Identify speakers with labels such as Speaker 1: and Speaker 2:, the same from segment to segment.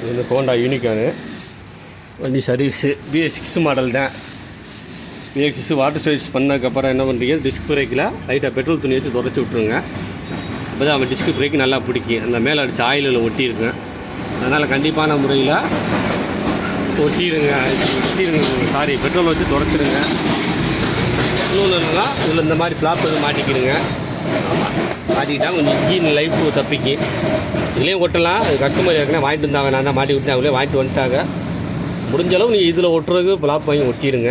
Speaker 1: இது வந்து Honda Unicorn. வண்டி சர்வீஸு பிஎஸ் சிக்ஸ் மாடல் தான். பிஎஸ் சிக்ஸ் வாட்டர் சர்வீஸ் பண்ணதுக்கப்புறம் என்ன பண்ணுறீங்க டிஸ்க் பிரேக்கில் லைட்டாக பெட்ரோல் துணி வச்சு தொடச்சி விட்ருங்க அப்போ தான் அவன் டிஸ்க் பிரேக் நல்லா பிடிக்கும். அந்த மேலே அடிச்சு ஆயிலில் ஒட்டியிருக்கேன் அதனால் கண்டிப்பான முறையில் ஒட்டிடுங்க ஒட்டிடுங்க சாரி பெட்ரோல் வச்சு தொடச்சிடுங்க இன்னொன்று என்னன்னா இதில் இந்த மாதிரி ஃப்ளாப் மாட்டிக்கிடுங்க. ஆமாம் மாட்டிக்கிட்டா கொஞ்சம் இன்ஜின் லைஃப் தப்பிக்கு. இதுலேயும் ஒட்டலாம் அது கஸ்டமர் ஏற்கனவே வாங்கிட்டு இருந்தாங்க நான் தான் மாட்டி விட்டேன் அவங்களே வாங்கிட்டு வந்துட்டாங்க. முடிஞ்ச அளவு நீங்கள் இதில் ஒட்டுறதுக்கு பிளாப் வாங்கி ஒட்டிடுங்க.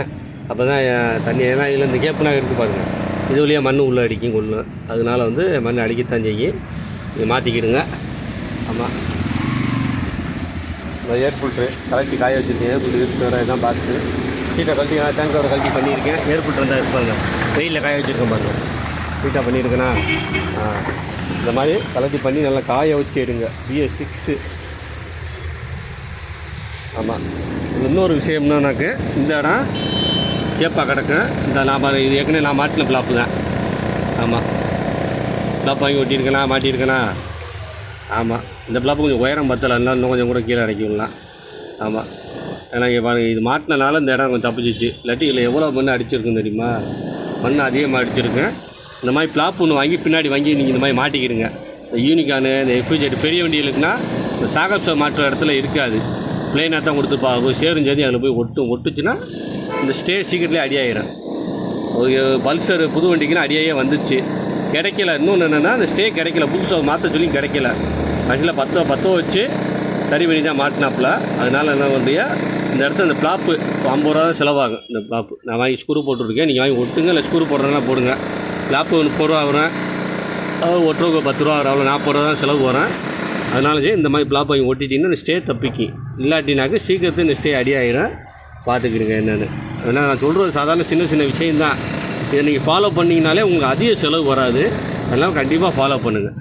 Speaker 1: அப்போ தான் தண்ணி ஏன்னா இதில் இந்த கேப்புனா இருக்குது பாருங்கள் இது வழியாக மண் உள்ளே அடிக்கும் கொள்ளும் அதனால வந்து மண் அடிக்கத்தான் செய்யும் இது மாற்றிக்கிடுங்க ஆமாம் இந்த ஏர் ஃபில்ட்ரு கலட்டி காய வச்சுருக்கேன். ஏர் ஃபில்ட்ரு இருக்கிற இதான் பாக்ஸு சீட்டை கழட்டி டேங்க் கழட்டி பண்ணியிருக்கேன். ஏர் ஃபில்ட்ரு தான் இருப்பாங்க வெயிலில் காய வச்சுருக்கேன் பாருங்கள் சீட்டாக பண்ணியிருக்கேனா? ஆ இந்த மாதிரி கலட்டி பண்ணி நல்லா காய வச்சு எடுங்க. பிஎஸ் சிக்ஸு ஆமாம் இன்னொரு விஷயம்னா எனக்கு இந்த இடம் கேப்பா கிடக்கு. இந்த நான் இது ஏற்கனவே நான் மாட்டின பிளாப்பு தான். ஆமாம் பிளாப் வாங்கி ஒட்டியிருக்கேனா மாட்டியிருக்கேனா? ஆமாம் இந்த பிளாப்பு கொஞ்சம் உயரம் பத்தலை இன்னும் இன்னும் கொஞ்சம் கூட கீழே இறக்கி விடலாம். ஆமாம் ஏன்னா இங்கே பாருங்கள் இது மாட்டினனால இந்த இடம் கொஞ்சம் தப்பிச்சிச்சு. இல்லாட்டி இதில் எவ்வளோ மண் அடிச்சிருக்குன்னு தெரியுமா? மண் அதிகமாக அடிச்சிருக்கேன் இந்த மாதிரி பிளாப் ஒன்று வாங்கி பின்னாடி வாங்கி நீங்கள் இந்த மாதிரி மாட்டிக்கிடுங்க. இந்த யூனிகானு இந்த எஃப்ஜெட் பெரிய வண்டிகளுக்குன்னா இந்த சாகப்ஸை மாட்டுற இடத்துல இருக்காது. பிளெயினாக தான் கொடுத்துருப்பாங்க சேரும் சரி அதில் போய் ஒட்டும் ஒட்டுச்சுன்னா இந்த ஸ்டே சீக்கிரத்துலேயே அடியாயிரும் ஒரு பல்சர் புது வண்டிக்குன்னு அடியாயே வந்துச்சு. கிடைக்கல. இன்னொன்று என்னென்னா அந்த ஸ்டே கிடைக்கல. புதுசாக மாற்ற சொல்லி கிடைக்கல. கடைசியில் பத்தோ பத்தோ வச்சு சரி பண்ணி தான் மாட்டினாப்புல. அதனால் என்ன பண்ணுறியா இந்த இடத்துல இந்த பிளாப்பு ஐம்பது ரூபா தான் செலவாகும். இந்த பிளாப்பு நான் வாங்கி ஸ்க்ரூ போட்டுருக்கேன். நீங்கள் வாங்கி ஒட்டுங்க. இல்லை ஸ்க்ரூ போடுறதுனா போடுங்க. பிளாப்பு முப்பது ரூபா வரும் அதாவது ஒட்டுறவுக்கு பத்து ரூபா வரும் அவ்வளோ நாற்பது ரூபா தான் செலவு வரும். அதனால சரி இந்த மாதிரி பிளாப் வாங்கி ஒட்டிட்டிங்கன்னா இந்த ஸ்டே தப்பிக்கு. இல்லாட்டினாக்க சீக்கிரத்தில் இந்த ஸ்டே ஆகிடும் பார்த்துக்கிடுங்க என்னென்னு. ஏன்னா நான் சொல்கிறது சாதாரண சின்ன சின்ன விஷயந்தான் இதை நீங்கள் ஃபாலோ பண்ணிங்கனாலே உங்களுக்கு அதிக செலவு வராது. அதெல்லாம் கண்டிப்பாக ஃபாலோ பண்ணுங்கள்